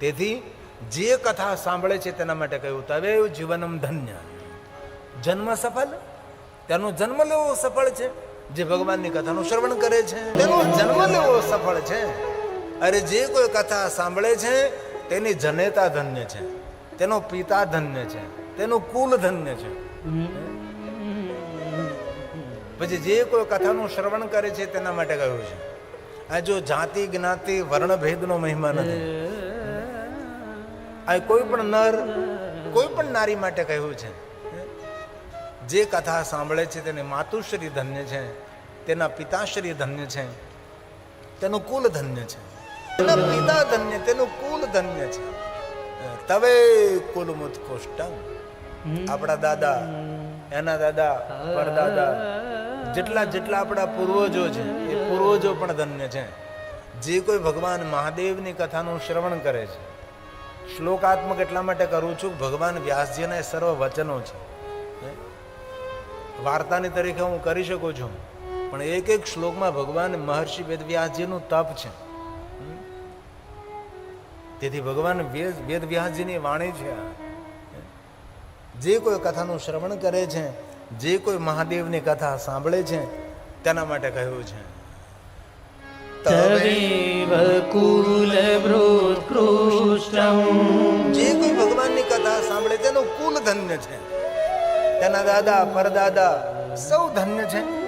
તેથી જે કથા સાંભળે છે તેના માટે કહ્યું તવે જીવનમ ધન્ય. જન્મ સફળ? તેનો જન્મ લેવો સફળ છે? જે ભગવાનની કથાનું શ્રવણ કરે છે, તેનો જન્મ લેવો સફળ છે? અરે, જે કોઈ કથા સાંભળે છે, તેની જનેતા ધન્ય છે, તેનો પિતા ધન્ય છે, તેનું કુલ ધન્ય છે. પછી જે કોઈ કથાનું શ્રવણ કરે છે તેના માટે કહ્યું છે. આ જો જાતિ જ્ઞાતિ વર્ણ ભેદનો મહિમા નથી. આ કોઈ પણ નર, કોઈ પણ નારી માટે કહ્યું છે, જે કથા સાંભળે છે તેને માતુશ્રી ધન્ય છે, તેના પિતાશ્રી ધન્ય છે, તેનું કુલ ધન્ય છે. તેના પિતા ધન્ય, તેનું કુલ ધન્ય છે. તવે કુલ કોષ્ટમ. આપણા દાદા, એના દાદા, પરદાદા, જેટલા જેટલા આપણા પૂર્વજો છે, એ પૂર્વજો પણ ધન્ય છે. જે કોઈ ભગવાન મહાદેવની કથાનું શ્રવણ કરે છે શ્લોકાત્મક એટલા માટે કરું છું, ભગવાન વ્યાસજીના સર્વ વચનો છે. વાર્તાની તરીકે હું કરી શકું છું, પણ એક એક શ્લોકમાં ભગવાન મહર્ષિ વેદવ્યાસજીનું તપ છે. તેથી ભગવાન વેદ વેદવ્યાસજીની વાણી છે જે કોઈ કથાનું શ્રવણ કરે છે, જે કોઈ મહાદેવની કથા સાંભળે છે, તેના માટે કહ્યું છે. તવેવ કુલભૃત્કૃષ્ટમ જે કોઈ ભગવાનની કથા સાંભળે તેનું કુલ ધન્ય છે. તેના દાદા, પરદાદા સૌ ધન્ય છે.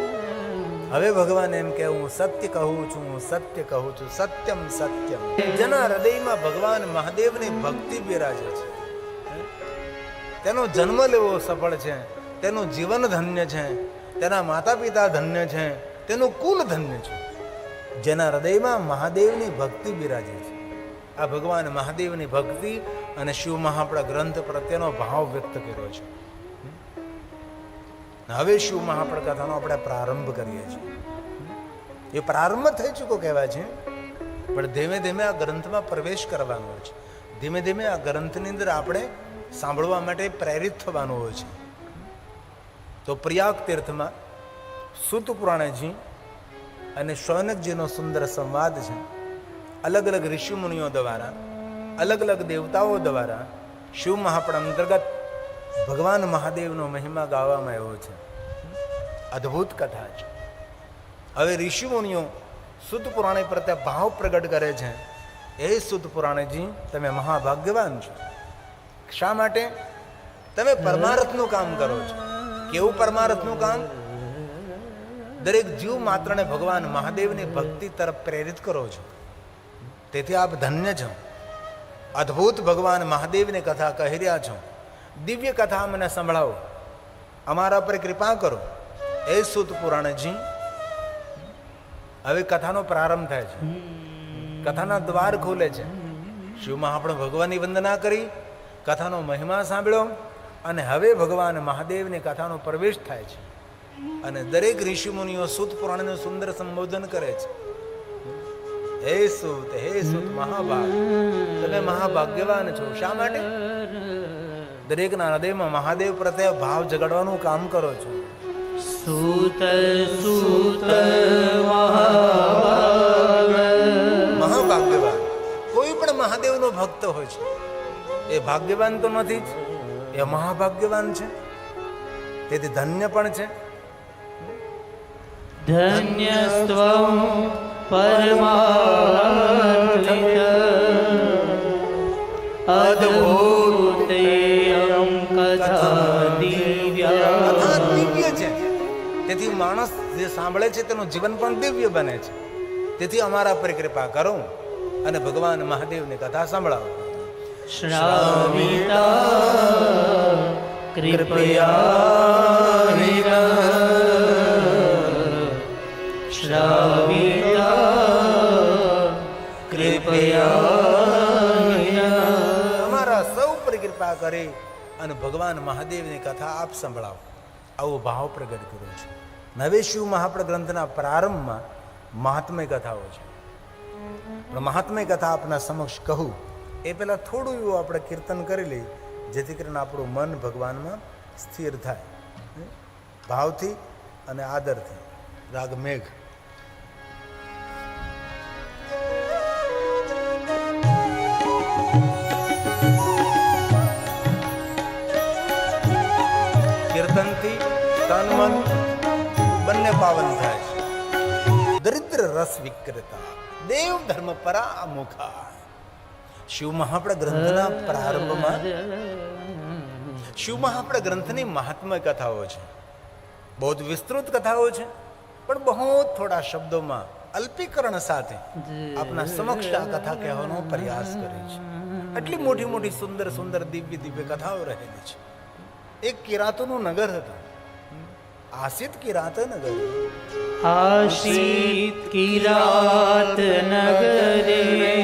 હવે ભગવાન એમ કે, હું સત્ય કહું છું સત્ય કહું છું, સત્યમ સત્યમ. જેના હૃદયમાં ભગવાન મહાદેવની ભક્તિ બિરાજે છે. તેનો જન્મ લેવો સફળ છે, તેનું જીવન ધન્ય છે, તેના માતા પિતા ધન્ય છે, તેનું કુલ ધન્ય છે. જેના હૃદયમાં મહાદેવની ભક્તિ બિરાજે છે. આ ભગવાન મહાદેવની ભક્તિ અને શિવ મહાપડા ગ્રંથ પ્રત્યેનો ભાવ વ્યક્ત કર્યો છે. હવે શિવ મહાપડ કથાનો આપણે પ્રારંભ કરીએ છીએ. એ પ્રારંભ થઈ ચૂક્યો કહેવાય છે. પણ ધીમે ધીમે આ ગ્રંથમાં પ્રવેશ કરવાનો હોય છે. ધીમે ધીમે આ ગ્રંથની અંદર આપણે સાંભળવા માટે પ્રેરિત થવાનું હોય છે. તો પ્રયાગ તીર્થમાં સુત પુરાણજી અને શૌનકજીનો સુંદર સંવાદ છે, અલગ અલગ ઋષિમુનિઓ દ્વારા, અલગ અલગ દેવતાઓ દ્વારા શિવ મહાપણ અંતર્ગત ભગવાન મહાદેવનો મહિમા ગાવામાં આવ્યો છે. અદ્ભુત કથા છે. હવે ઋષિમુનિઓ સુત પુરાણે પ્રત્યે ભાવ પ્રગટ કરે છે. એ સુત પુરાણેજી, તમે મહાભાગ્યવાન છો. શા માટે? તમે પરમાર્થનું કામ કરો છો. કેવું પરમાર્થનું કામ? દરેક જીવ માત્રને ભગવાન મહાદેવની ભક્તિ તરફ પ્રેરિત કરો છો. તેથી આપ ધન્ય છો. અદ્ભુત ભગવાન મહાદેવની કથા કહી રહ્યા છો. દિવ્ય કથા મને સંભળાવો. અમારા પર કૃપા કરો. એ સુત પુરાણજી, હવે કથાનો પ્રારંભ થાય છે. કથાના દ્વાર ખોલે છે. શિવમાં આપણે ભગવાનની વંદના કરી, કથાનો મહિમા સાંભળ્યો અને હવે ભગવાન મહાદેવની કથાનો પ્રવેશ થાય છે. અને દરેક ઋષિમુનિઓ સુત પુરાણનું સુંદર સંબોધન કરે છે. હે સુત હે સુત મહાભાગ. તમે મહાભાગ્યવાન છો. શા માટે? દરેકના હૃદયમાં મહાદેવ પ્રત્યે ભાવ જગાડવાનું કામ કરો છો. સુત સુત મહાભાગ. મહાભાગ્યવાન. કોઈ પણ મહાદેવનો ભક્ત હોય છે. એ ભાગ્યવાન તો નથી જ. એ મહાભાગ્યવાન છે. તેથી ધન્ય પણ છે. ધન્યસ્ત્વં પરમાર્થિત અદ્ભુતેયં કથા દિવ્યા દિવ્ય છે. તેથી માણસ જે સાંભળે છે તેનું જીવન પણ દિવ્ય બને છે. તેથી અમારા પર કૃપા કરો અને ભગવાન મહાદેવની કથા સાંભળાવો. શ્રાવિતા કૃપયા શ્રાવિતા કૃપયા અમારા સૌ પર કૃપા કરી અને ભગવાન મહાદેવની કથા આપ સંભળાવો. આવો ભાવ પ્રગટ કર્યો છે. નવે શિવ મહાપ્ર ગ્રંથના પ્રારંભમાં મહાત્મય કથાઓ છે. પણ મહાત્મય કથા આપના સમક્ષ કહું, એ પહેલાં થોડું એવું આપણે કીર્તન કરી લઈએ, જેથી કરીને આપણું મન ભગવાનમાં સ્થિર થાય. ભાવથી અને આદરથી. રાગ મેઘ પાવન થાય છે દરિદ્ર રસ વિક્રેતા દેવ ધર્મ પરા અમુખા શિવ મહાપ્રદ ગ્રંથના પ્રારંભમાં શિવ મહાપ્રદ ગ્રંથની મહાત્મય કથાઓ છે બહુ વિસ્તૃત કથાઓ છે પણ બહુ થોડા શબ્દોમાં અલ્પીકરણ સાથે આપના સમક્ષ આ કથા કહેવાનો પ્રયાસ કરે છે એટલી મોટી મોટી સુંદર સુંદર દિવ્ય દિવ્ય કથાઓ રહેલી છે એક કિરાતોનું નગર હતું કિરાત નગર આશીત કિરાત નગરે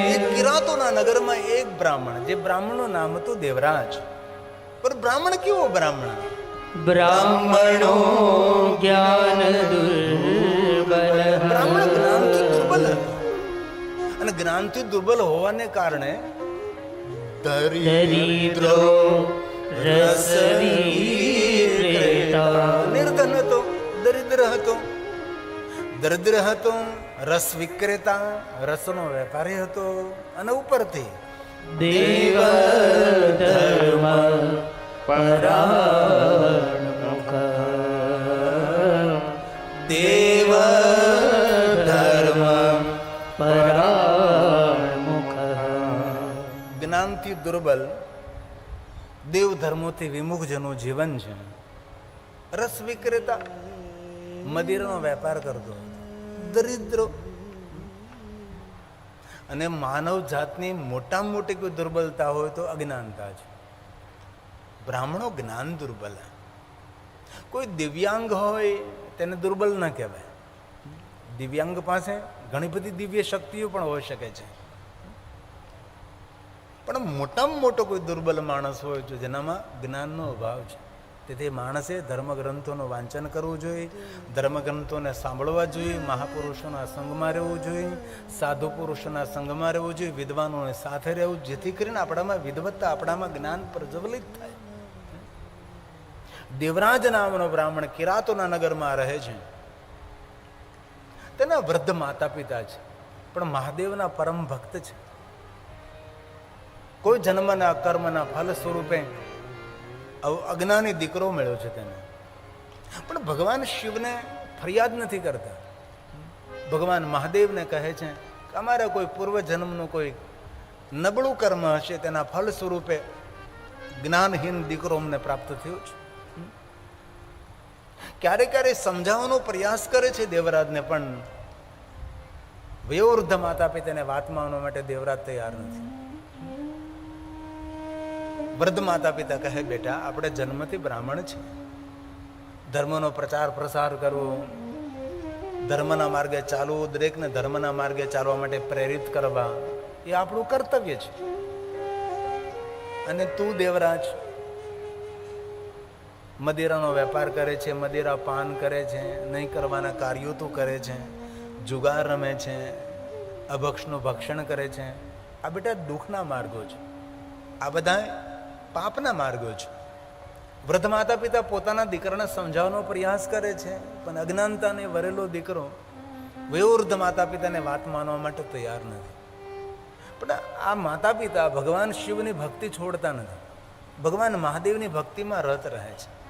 એક કિરાતોના નગરમાં એક બ્રાહ્મણ જે બ્રાહ્મણનું નામ હતું દેવરાજ પણ બ્રાહ્મણ કેવો બ્રાહ્મણ બ્રાહ્મણો જ્ઞાન દુર્બલ બ્રાહ્મણ જ્ઞાનથી દુર્બલ હતો અને જ્ઞાનથી દુર્બલ હોવાને કારણે દરિદ્રો રસ દરિદ્ર હતો. દરિદ્ર હતો રસ વિક્રેતા રસનો વેપારી હતો અને ઉપરથી દેવ ધર્મ દેવ ધર્મ જ્ઞાનથી દુર્બલ દેવ ધર્મોથી વિમુખ જેનું જીવન છે. રસ વિક્રેતા મદિરાનો વેપાર કરતો દરિદ્રો. અને માનવ જાતની મોટામાં મોટી કોઈ દુર્બલતા હોય તો અજ્ઞાનતા છે બ્રાહ્મણો જ્ઞાન દુર્બલ કોઈ દિવ્યાંગ હોય તેને દુર્બલ ન કહેવાય. દિવ્યાંગ પાસે ઘણી બધી દિવ્ય શક્તિઓ પણ હોઈ શકે છે. પણ મોટામાં મોટો કોઈ દુર્બલ માણસ હોય તો જેનામાં જ્ઞાનનો અભાવ છે. તેથી માણસે ધર્મગ્રંથોનું વાંચન કરવું જોઈએ, ધર્મગ્રંથોને સાંભળવા જોઈએ, મહાપુરુષોના સંગમાં રહેવું જોઈએ, સાધુ પુરુષોના સંગમાં રહેવું જોઈએ, વિદ્વાનોને સાથે રહેવું, જેથી કરીને આપણામાં વિદવત્તા આપણામાં જ્ઞાન પ્રજ્વલિત થાય. દેવરાજ નામનો બ્રાહ્મણ કિરાતોના નગરમાં રહે છે. તેના વૃદ્ધ માતા પિતા છે, પણ મહાદેવના પરમ ભક્ત છે. કોઈ જન્મના કર્મના ફલ સ્વરૂપે અજ્ઞાની દીકરો મળ્યો છે તેને. પણ ભગવાન શિવને ફરિયાદ નથી કરતા. ભગવાન મહાદેવને કહે છે કે અમારા કોઈ પૂર્વજન્મનું કોઈ નબળું કર્મ હશે તેના ફળ સ્વરૂપે જ્ઞાનહીન દીકરો અમને પ્રાપ્ત થયો છે. ક્યારે ક્યારે સમજાવવાનો પ્રયાસ કરે છે દેવરાજને, પણ વયોવૃદ્ધ માતા પિતાને વાત માનવા માટે દેવરાજ તૈયાર નથી. વૃદ્ધ માતા પિતા કહે, બેટા, આપણે જન્મથી બ્રાહ્મણ છે ધર્મનો પ્રચાર પ્રસાર કરવો, ધર્મના માર્ગે ચાલવું, દરેકને ધર્મના માર્ગે ચાલવા માટે પ્રેરિત કરવા, એ આપણું કર્તવ્ય છે. અને તું દેવરાજ, મદિરાનો વેપાર કરે છે, મદિરા પાન કરે છે, નહીં કરવાના કાર્યો તું કરે છે, જુગાર રમે છે, અભક્ષનું ભક્ષણ કરે છે. આ બેટા દુઃખના માર્ગો છે. આ બધા પાપના માર્ગો છે. વૃદ્ધ માતા પિતા પોતાના દીકરાને સમજાવવાનો પ્રયાસ કરે છે, પણ અજ્ઞાનતાને વરેલો દીકરો વયોવૃદ્ધ માતા પિતાને વાત માનવા માટે તૈયાર નથી. પણ આ માતા પિતા ભગવાન શિવની ભક્તિ છોડતા નથી. ભગવાન મહાદેવની ભક્તિમાં રત રહે છે.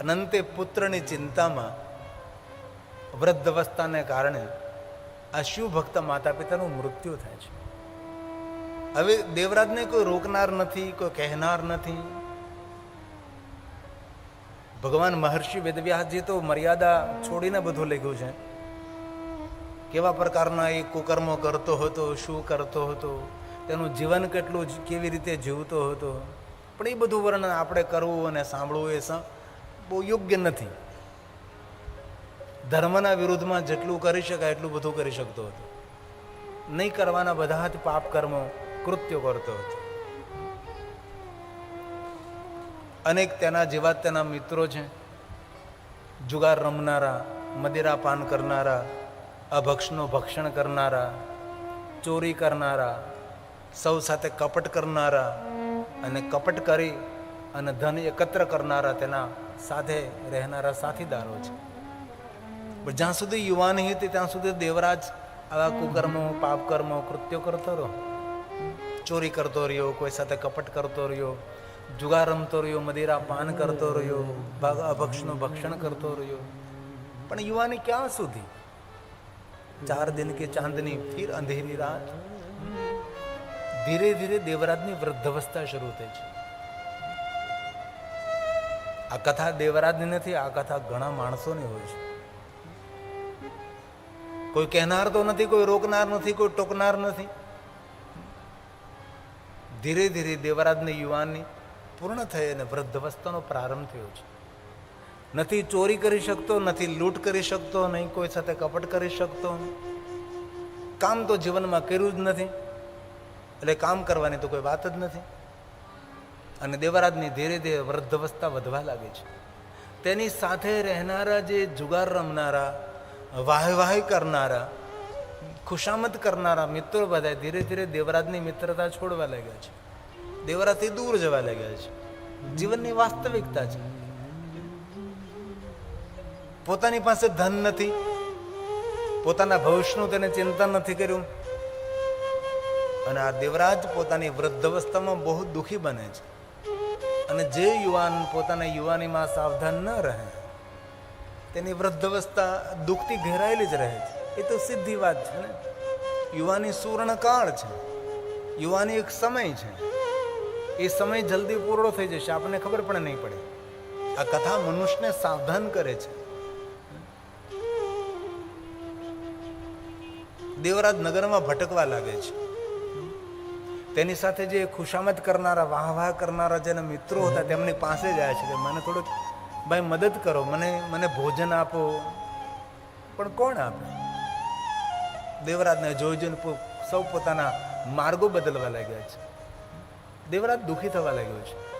અનંતે પુત્રની ચિંતામાં વૃદ્ધ અવસ્થાને કારણે આ શિવ માતા પિતાનું મૃત્યુ થાય છે. હવે દેવરાજને કોઈ રોકનાર નથી, કોઈ કહેનાર નથી. ભગવાન મહર્ષિ વેદવ્યાસજી તો મર્યાદા છોડીને બધું લખ્યું છે. કેવા પ્રકારના એ કુકર્મો કરતો હતો, શું કરતો હતો, તેનું જીવન કેટલું કેવી રીતે જીવતો હતો. પણ એ બધું વર્ણન આપણે કરવું અને સાંભળવું એ બહુ યોગ્ય નથી. ધર્મના વિરુદ્ધમાં જેટલું કરી શકાય એટલું બધું કરી શકતો હતો. નહીં કરવાના બધા જ પાપ કર્મો કૃત્યો કરતો હતો. અનેક તેના જેવા તેના મિત્રો છે. જુગાર રમનારા, મદિરા પાન કરનારા, અભક્ષનું ભક્ષણ કરનારા, ચોરી કરનારા, સૌ સાથે કપટ કરનારા અને કપટ કરી અને ધન એકત્ર કરનારા તેના સાથે રહેનારા સાથીદારો છે. પણ જ્યાં સુધી યુવાની હતી ત્યાં સુધી દેવરાજ આવા કુકર્મો પાપ કર્મો કૃત્યો કરતો રહ્યો. ચોરી કરતો રહ્યો, કોઈ સાથે કપટ કરતો રહ્યો, જુગાર રમતો રહ્યો, મદિરા પાન કરતો રહ્યો અભક્ષનું ભક્ષણ કરતો રહ્યો. પણ યુવાની ક્યાં સુધી? ચાર દિન કે ચાંદની, ફિર અંધેરી રાત. ધીરે ધીરે દેવરાજની વૃદ્ધાવસ્થા શરૂ થઈ છે. આ કથા દેવરાજની નથી, આ કથા ઘણા માણસોની હોય છે. કોઈ કહેનાર તો નથી, કોઈ રોકનાર નથી, કોઈ ટોકનાર નથી. ધીરે ધીરે દેવરાજની યુવાનની પૂર્ણ થઈ અને વૃદ્ધવસ્થાનો પ્રારંભ થયો છે. નથી ચોરી કરી શકતો, નથી લૂંટ કરી શકતો, નહીં કોઈ સાથે કપટ કરી શકતો. કામ તો જીવનમાં કર્યું જ નથી. એટલે કામ કરવાની તો કોઈ વાત જ નથી. અને દેવરાજની ધીરે ધીરે વૃદ્ધવસ્થા વધવા લાગે છે. તેની સાથે રહેનારા જે જુગાર રમનારા વાહ વાહ કરનારા, ખુશામત કરનારા મિત્રો બધા ધીરે ધીરે દેવરાજની મિત્રતા છોડવા લાગ્યા છે. દેવરાજથી દૂર જવા લાગ્યા છે. જીવનની વાસ્તવિકતા છે. પોતાની પાસે ધન નથી. પોતાના ભવિષ્યનું તેને ચિંતા નથી કર્યું. અને આ દેવરાજ પોતાની વૃદ્ધાવસ્થામાં બહુ દુઃખી બને છે. અને જે યુવાન પોતાના યુવાનીમાં સાવધાન ન રહે. તેની વૃદ્ધાવસ્થા દુઃખથી ઘેરાયેલી જ રહે છે. એ તો સીધી વાત છે ને? યુવાની સુવર્ણકાળ છે. યુવાની એક સમય છે. એ સમય જલ્દી પૂરો થઈ જશે, આપણને ખબર પણ નહીં પડે. આ કથા મનુષ્યને સાવધાન કરે છે. દેવરાજ નગરમાં ભટકવા લાગે છે. તેની સાથે જે ખુશામત કરનારા વાહ વાહ કરનારા જેના મિત્રો હતા, તેમની પાસે જાય છે. મને થોડુંક ભાઈ, મદદ કરો. મને મને ભોજન આપો. પણ કોણ આપે? દેવરાજને જોઈ જોઈને સૌ પોતાના માર્ગો બદલવા લાગ્યા છે. દેવરાજ દુઃખી થવા લાગ્યો છે.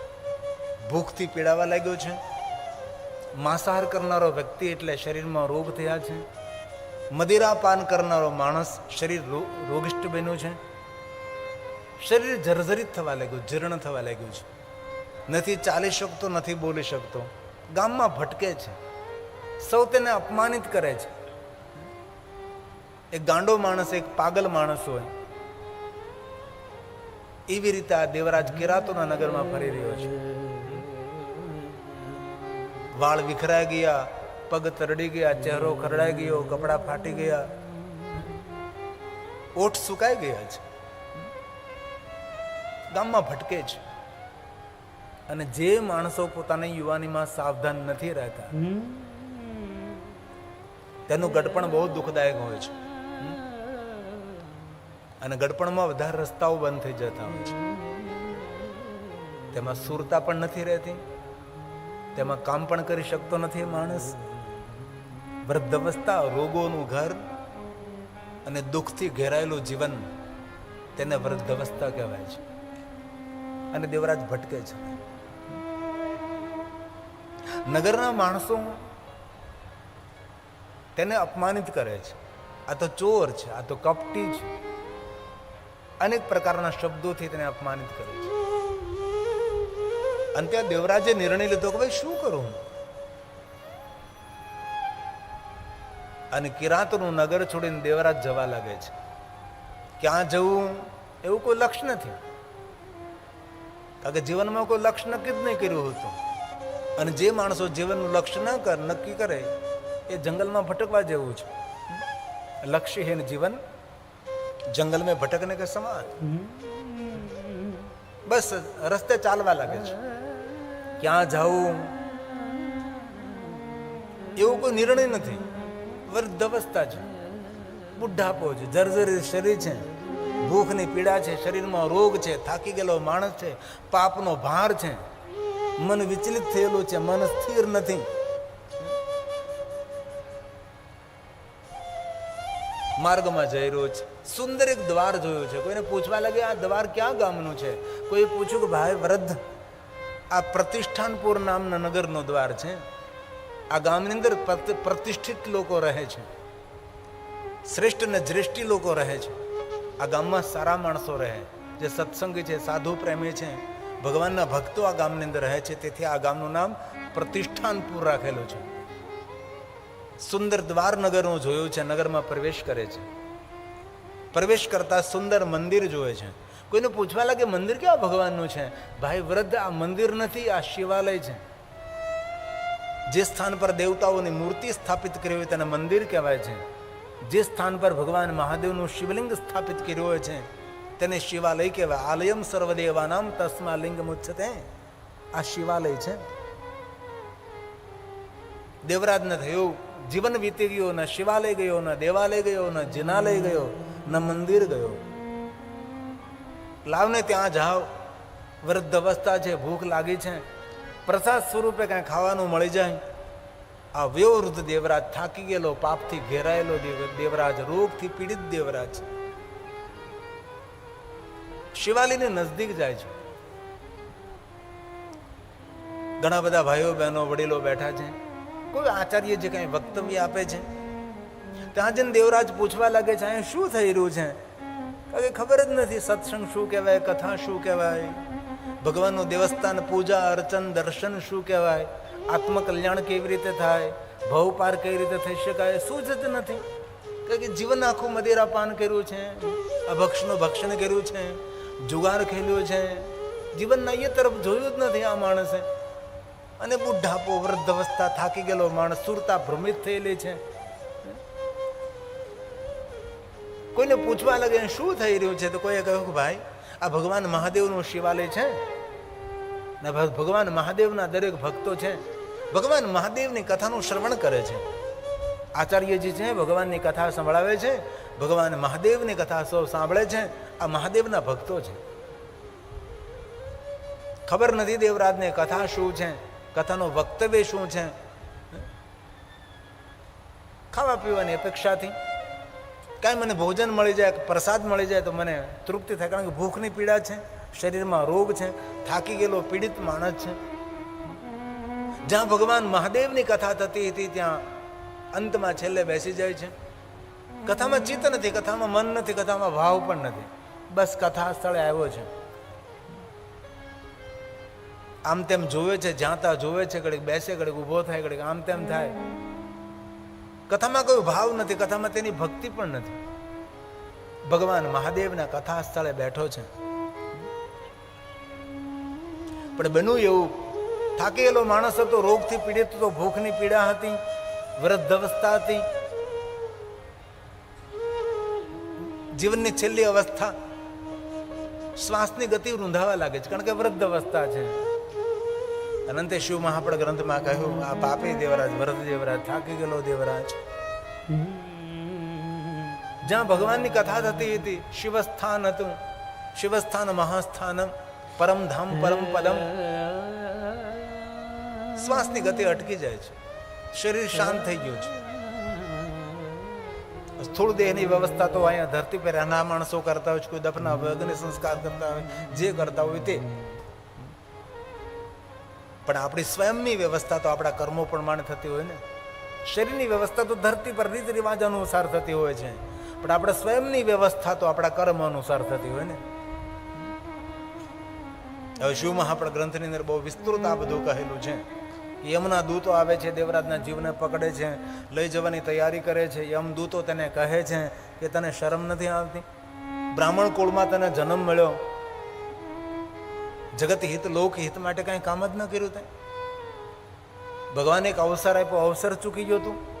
ભૂખથી પીડાવા લાગ્યો છે. માંસાહાર કરનારો વ્યક્તિ એટલે શરીરમાં રોગ થયા છે. મદિરા પાન કરનારો માણસ શરીર રોગિષ્ટ બન્યું છે. શરીર જર્જરિત થવા લાગ્યું, જીર્ણ થવા લાગ્યું છે. નથી ચાલી શકતો, નથી બોલી શકતો. ગામમાં ભટકે છે. સૌ તેને અપમાનિત કરે છે. એક ગાંડો માણસ, એક પાગલ માણસ હોય. એવી રીતે આ દેવરાજ કિરાતોના નગરમાં ફરી રહ્યો છે. વાળ વિખરાઈ ગયા, પગ તરડી ગયા, ચહેરો ખરડાઈ ગયો, કપડાં ફાટી ગયા. ઓઠ સુકાઈ ગયા છે. ગામમાં ભટકે છે. અને જે માણસો પોતાની યુવાનીમાં સાવધાન નથી રહેતા, તેનું ગડપણ બહુ દુઃખદાયક હોય છે. અને ગડપણમાં વધારે રસ્તાઓ બંધ થઈ જતા હોય છે. તેમાં સુરતા પણ નથી રહેતી, તેમાં કામ પણ કરી શકતો નથી માણસ. વૃદ્ધાવસ્થા રોગોનું ઘર અને દુઃખથી ઘેરાયેલું જીવન તેને વૃદ્ધાવસ્થા કહેવાય છે. અને દેવરાજ ભટકે છે. નગરના માણસો તેને અપમાનિત કરે છે. આ તો ચોર છે, આ તો કપટી છે. અનેક પ્રકારના શબ્દોથી તેને અપમાનિત કરે છે. અને ત્યાં દેવરાજે નિર્ણય લીધો કે ભાઈ શું કરું હું? અને કિરાતનું નગર છોડીને દેવરાજ જવા લાગે છે. ક્યાં જવું? એવું કોઈ લક્ષ્ય નથી. કારણ કે જીવનમાં કોઈ લક્ષ્ય નક્કી જ નહીં કર્યું હતું. અને જે માણસો જીવનનું લક્ષ્ય ન કર, નક્કી કરે, એ જંગલમાં ભટકવા જેવું છે. લક્ષ્યહીન જીવન જંગલ મેં ભટકને કે સમાન? બસ રસ્તે ચાલવા લાગે છે. ક્યાં જવું એવો કોઈ નિર્ણય નથી. વૃદ્ધ અવસ્થા છે. બુઢાપો છે. જર્જરી શરીર છે. ભૂખની પીડા છે. શરીરમાં રોગ છે. થાકી ગયેલો માણસ છે. પાપનો ભાર છે. મન વિચલિત થયેલું છે, મન સ્થિર નથી. માર્ગમાં જઈ રહ્યો છે. સુંદર એક દ્વાર જોયું છે. કોઈને પૂછવા લાગે આ દ્વાર ક્યાં ગામનું છે? કોઈ પૂછ્યું કે, ભાઈ, વૃદ્ધ, આ પ્રતિષ્ઠાનપુર નામના નગરનો દ્વાર છે. આ ગામની અંદર પ્રતિ- પ્રતિષ્ઠિત લોકો રહે છે. શ્રેષ્ઠ અને જ્રેષ્ઠી લોકો રહે છે. આ ગામમાં સારા માણસો રહે. જે સત્સંગી છે, સાધુ પ્રેમી છે. ભગવાનના ભક્તો આ ગામની અંદર રહે છે. તેથી આ ગામનું નામ પ્રતિષ્ઠાનપુર રાખેલું છે. સુંદર દ્વાર નગરનું જોયું છે, નગરમાં પ્રવેશ કરે છે. પ્રવેશ કરતા સુંદર મંદિર જોવે છે. કોઈને પૂછવા લાગે, મંદિર કેવા ભગવાનનું છે? ભાઈ, વૃદ્ધ, આ મંદિર નથી, આ શિવાલય છે. જે સ્થાન પર દેવતાઓની મૂર્તિ સ્થાપિત કરી હોય તેને મંદિર કહેવાય છે. જે સ્થાન પર ભગવાન મહાદેવનું શિવલિંગ સ્થાપિત કર્યું હોય છે તેને શિવાલય કહેવાય. આલયમ સર્વદેવાનામ તસ્મા લિંગ મુચ્છતે આ શિવાલય છે. દેવરાજને થયું, જીવન વીતી ગયું, ન શિવાલય ગયો, ન દેવાલય ગયો, ન જિનાલય ગયો, ન મંદિર ગયો. લાવને ત્યાં જાઓ. વૃદ્ધ અવસ્થા છે, ભૂખ લાગી છે. પ્રસાદ સ્વરૂપે કાંઈ ખાવાનું મળી જાય. આ વ્યવૃદ્ધ દેવરાજ થાકી ગયેલો, પાપથી ઘેરાયેલો દેવ- દેવરાજ, રોગથી પીડિત દેવરાજ. શિવાલીની નજદીક જાય છે. ઘણા બધા ભાઈઓ, બહેનો, વડીલો બેઠા છે. કોઈ આચાર્ય જે કંઈ વક્તવ્ય આપે છે? ત્યાં જઈને દેવરાજ પૂછવા લાગે છે અહીંયા શું થઈ રહ્યું છે? કારણ કે ખબર જ નથી, સત્સંગ શું કહેવાય? કથા શું કહેવાય? ભગવાનનું દેવસ્થાન, પૂજા, અર્ચન, દર્શન શું કહેવાય? આત્મકલ્યાણ કેવી રીતે થાય? ભવ પાર કઈ રીતે થઈ શકાય? શું જ નથી. કારણ કે જીવન આખું મદિરા પાન કર્યું છે અભક્ષનું ભક્ષણ કર્યું છે. જુગાર ખેલ્યો છે. જીવનના એ તરફ જોયું જ નથી આ માણસે. અને બુઢાપો વૃદ્ધ અવસ્થા થાકી ગયેલો માણસ સુરતા ભ્રમિત થયેલી છે. કોઈને પૂછવા લાગે શું થઈ રહ્યું છે તો કોઈએ કહ્યું કે ભાઈ, આ ભગવાન મહાદેવનું શિવાલય છે. ને ભગવાન મહાદેવના દરેક ભક્તો છે. ભગવાન મહાદેવની કથાનું શ્રવણ કરે છે. આચાર્યજી છે, ભગવાનની કથા સંભળાવે છે. ભગવાન મહાદેવની કથા સૌ સાંભળે છે. આ મહાદેવના ભક્તો છે. ખબર નથી દેવરાજને કથા શું છે, કથાનો વક્તવ્ય શું છે? ખાવા પીવાની અપેક્ષાથી. કાંઈ મને ભોજન મળી જાય પ્રસાદ મળી જાય તો મને તૃપ્તિ થાય, કારણ કે ભૂખની પીડા છે, શરીરમાં રોગ છે, થાકી ગયેલો પીડિત માણસ છે. જ્યાં ભગવાન મહાદેવની કથા થતી હતી, ત્યાં અંતમાં છેલ્લે બેસી જાય છે. કથામાં ચિત્ત નથી, કથામાં મન નથી, કથામાં ભાવ પણ નથી. બસ કથા સ્થળે આવ્યો છે. આમ તેમ જોવે છે જ્યાં ત્યાં જોવે છે ઘડીક બેસે ઘડીક ઊભો થાય ઘડીક આમ તેમ થાય. કથામાં કોઈ ભાવ નથી, કથામાં તેની ભક્તિ પણ નથી. ભગવાન મહાદેવના કથા સ્થળે બેઠો છે. પણ બન્યું એવું, થાકેલો માણસ હતો, રોગથી પીડિત હતો, ભૂખની પીડા હતી, વૃદ્ધ અવસ્થા હતી. જીવનની છેલ્લી અવસ્થા શ્વાસની ગતિ રૂંધાવા લાગે છે, કારણ કે વૃદ્ધ અવસ્થા છે. અનંતે શિવ મહાપડ ગ્રંથમાં કહ્યું, આ પાપી દેવરાજ, વરદ દેવરાજ, થાકી ગયેલો દેવરાજ. જ્યાં ભગવાનની કથા થતી હતી, શિવસ્થાન હતું. શિવસ્થાન મહાસ્થાન પરમધામ પરમ પદમ. શ્વાસની ગતિ અટકી જાય છે. શરીર શાંત થઈ ગયું છે. સ્થૂળ દેહની વ્યવસ્થા તો અહીંયા ધરતી પર નાના માણસો કરતા હોય છે, કોઈ દફના હોય અગ્નિ સંસ્કાર કરતા હોય, જે કરતા હોય તે. પણ આપણી સ્વયંની વ્યવસ્થા તો આપણા કર્મો પ્રમાણે થતી હોય ને. શરીરની વ્યવસ્થા તો ધરતી પર રીત રિવાજ અનુસાર થતી હોય છે. પણ આપણે સ્વયંની વ્યવસ્થા તો આપણા કર્મ અનુસાર થતી હોય ને. હવે શિવ મહાપણ ગ્રંથની અંદર બહુ વિસ્તૃત આ બધું કહેલું છે? યમના દૂતો આવે છે, દેવરાજના જીવને પકડે છે, લઈ જવાની તૈયારી કરે છે. યમ દૂતો તેને કહે છે કે તને શરમ નથી આવતી? બ્રાહ્મણ કુળમાં તને જન્મ મળ્યો. જગત હિત, લોક હિત માટે કાંઈ કામ જ ન કર્યું તે? ભગવાને એક અવસર આપ્યો, અવસર ચૂકી ગયો તું?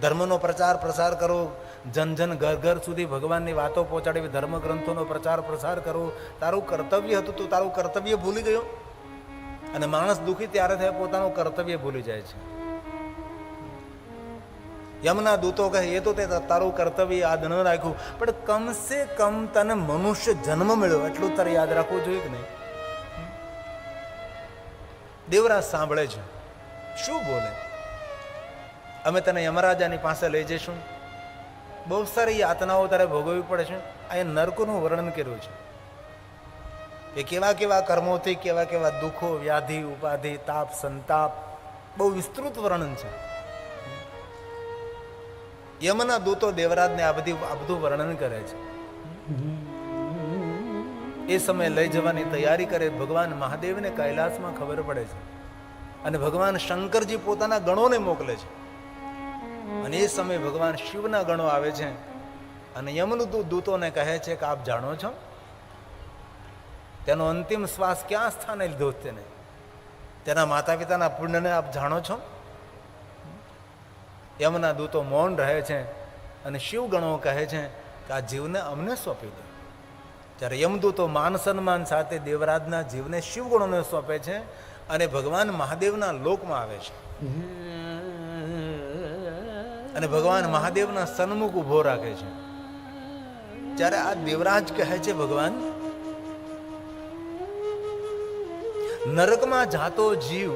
ધર્મનો પ્રચાર, પ્રસાર કરો. જન જન ઘર ઘર સુધી ભગવાનની વાતો પહોંચાડવી ધર્મ ગ્રંથોનો પ્રચાર, પ્રસાર કરવો તારું કર્તવ્ય હતું તું, તારું કર્તવ્ય ભૂલી ગયો. અને માણસ દુઃખી ત્યારે થાય પોતાનું કર્તવ્ય ભૂલી જાય છે. યમના દૂતો કહે, એ તો તે તારું કર્તવ્ય યાદ ન રાખ્યું, પણ કમસે કમ તને મનુષ્ય જન્મ મળ્યો, એટલું તારે યાદ રાખવું જોઈએ કે નહીં? દેવરાજ સાંભળે છે. શું બોલે? અમે તને યમરાજાની પાસે લઈ જઈશું. બહુ સારી યાતનાઓ તારે ભોગવવી પડે છે અહીંયા નર્કનું વર્ણન કર્યું છે. કે કેવા કેવા કર્મોથી, કેવા કેવા દુઃખો, વ્યાધિ, ઉપાધિ, તાપ, સંતાપ, બહુ વિસ્તૃત વર્ણન છે. યમના દૂતો દેવરાજને આ બધી, આ બધું વર્ણન કરે છે. એ સમયે લઈ જવાની તૈયારી કરે, ભગવાન મહાદેવને કૈલાસમાં ખબર પડે છે. અને ભગવાન શંકરજી પોતાના ગણોને મોકલે છે. અને એ સમયે ભગવાન શિવના ગણો આવે છે. અને યમનું દૂતોને કહે છે કે આપ જાણો છો? તેનો અંતિમ શ્વાસ ક્યાં સ્થાને લીધો તેને? તેના માતા પિતાના પુણ્યને આપ જાણો છો? એમના દૂતો મૌન રહે છે અને શિવગણો કહે છે કે આ જીવને અમને સોંપી દો. ત્યારે યમદૂતો માન સન્માન સાથે દેવરાજના જીવને શિવગણોને સોંપે છે અને ભગવાન મહાદેવના લોકમાં આવે છે. અને ભગવાન મહાદેવના સન્મુખ ઊભો રાખે છે. ત્યારે આ દેવરાજ કહે છે ભગવાન નરકમાં જાતો જીવ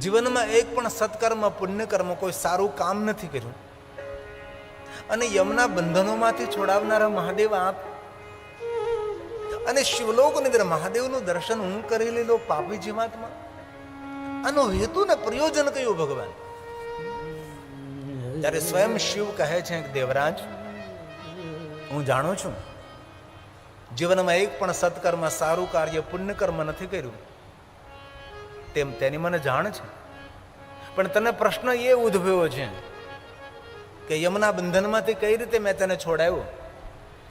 જીવનમાં એક પણ સત્કર્મ, પુણ્યકર્મ કોઈ સારું કામ નથી કર્યું. અને યમના બંધનોમાંથી છોડાવનારા મહાદેવ આપ અને શિવલોકની અંદર મહાદેવનું દર્શન હું કરી લીધો પાપી જીવાત્મા. આનો હેતુ ને પ્રયોજન કયું ભગવાન? ત્યારે સ્વયં શિવ કહે છે દેવરાજ, હું જાણું છું જીવનમાં એક પણ સત્કર્મ, સારું કાર્ય, પુણ્યકર્મ નથી કર્યું. તેમ તેની મને જાણ છે. પણ તને પ્રશ્ન એ ઉદ્ભવ્યો છે કે યમના બંધનમાંથી કઈ રીતે મેં તને છોડાવ્યો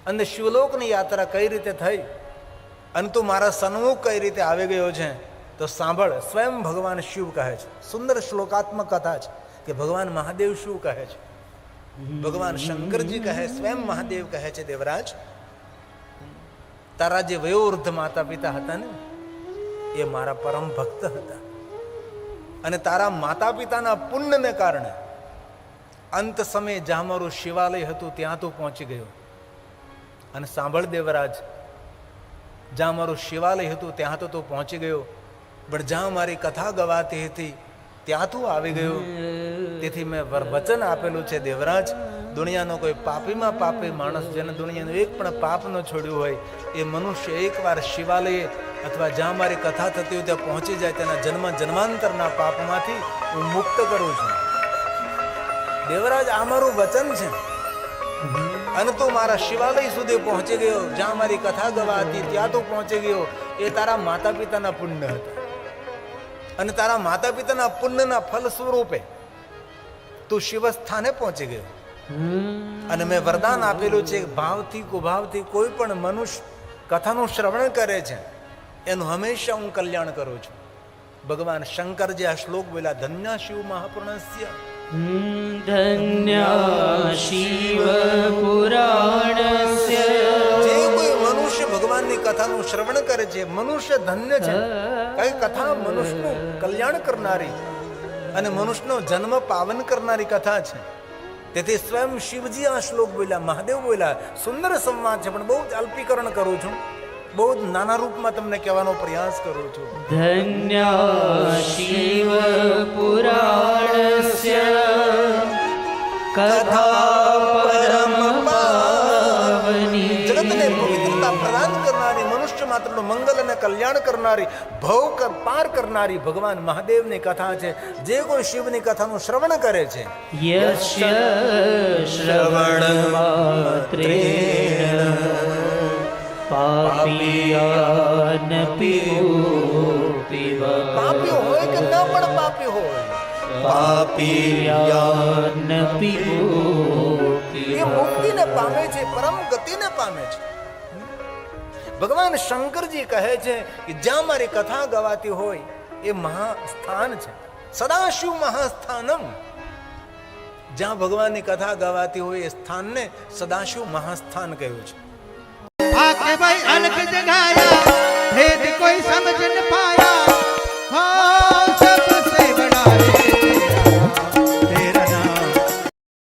અને શિવલોકની યાત્રા કઈ રીતે થઈ? અને તું મારા સન્મુખ કઈ રીતે આવી ગયો છે? તો સાંભળ, સ્વયં ભગવાન શિવ કહે છે. સુંદર શ્લોકાત્મક કથા છે કે ભગવાન મહાદેવ શું કહે છે? ભગવાન શંકરજી કહે, સ્વયં મહાદેવ કહે છે, દેવરાજ તારા જે વયોવૃદ્ધ માતા પિતા હતા ને, એ મારા પરમ ભક્ત હતા. અને તારા માતા પિતાના પુણ્યને કારણે અંત સમયે જ્યાં મારું શિવાલય હતું, ત્યાં તું પહોંચી ગયો. અને સાંભળ દેવરાજ, જ્યાં મારું શિવાલય હતું, ત્યાં તો તું પહોંચી ગયો. પણ જ્યાં મારી કથા ગવાતી હતી ત્યાં તું આવી ગયો? તેથી મેં વચન આપેલું છે, દેવરાજ. દુનિયાનો કોઈ પાપીમાં પાપી માણસ જેને દુનિયાનું એક પણ પાપ ન છોડ્યું હોય, એ મનુષ્ય એકવાર શિવાલયે અથવા જ્યાં મારી કથા થતી હોય ત્યાં પહોંચી જાય તેના જન્મ જન્માંતરના પાપમાંથી હું મુક્ત કરું છું. દેવરાજ, આ મારું વચન છે. અને તું મારા શિવાલય સુધી પહોંચી ગયો. જ્યાં મારી કથા ગવા હતી ત્યાં તું પહોંચી ગયો. એ તારા માતા પિતાના પુણ્ય હતા. અને તારા માતા પિતાના પુણ્યના ફલ સ્વરૂપે તું શિવસ્થાને પહોંચી ગયો. અને મેં વરદાન આપેલું છે ભાવથી કુભાવથી કોઈ પણ મનુષ્ય કથાનું શ્રવણ કરે છે એનું હંમેશા હું કલ્યાણ કરું છું. ભગવાન શંકર જે આ શ્લોક બોલ્યા ધન્ય શિવ મહાપુણસ્ય ધન્ય શિવ શ્રવણ કરે છે. મનુષ્ય ધન્ય છે. કઈ કથા મનુષ્યનું કલ્યાણ કરનારી અને મનુષ્યનો જન્મ પાવન કરનારી કથા છે. તેથી સ્વયં શિવજી આ શ્લોક બોલ્યા, મહાદેવ બોલ્યા, સુંદર સંવાદ છે, પણ બહુ જ અલ્પીકરણ કરું છું. બહુ જ નાના રૂપમાં તમને કહેવાનો પ્રયાસ કરું છું. ધન્ય શિવ પુરાણસ્ય કથા મનુષ્ય મંગલ અને કલ્યાણ કરનારી ભવ પાર કરનારી ભગવાન મહાદેવની કથા છે. જે કોઈ શિવની કથાનું શ્રવણ કરે છે. શ્રવણ માત્રેણ પાપી હોય કે ન પણ પાપી હોય? પીવો એ મુક્તિને પામે છે પરમ ગતિને પામે છે. ભગવાન શંકરજી કહે છે કે જ્યાં મારી કથા ગવાતી હોય એ મહાસ્થાન છે. સદાશિવ મહાસ્થાનમ. જ્યાં ભગવાનની કથા ગવાતી હોય એ સ્થાનને સદાશિવ મહાસ્થાન કહ્યું છે. ભાઈ કોઈ સમજ ન પાયા.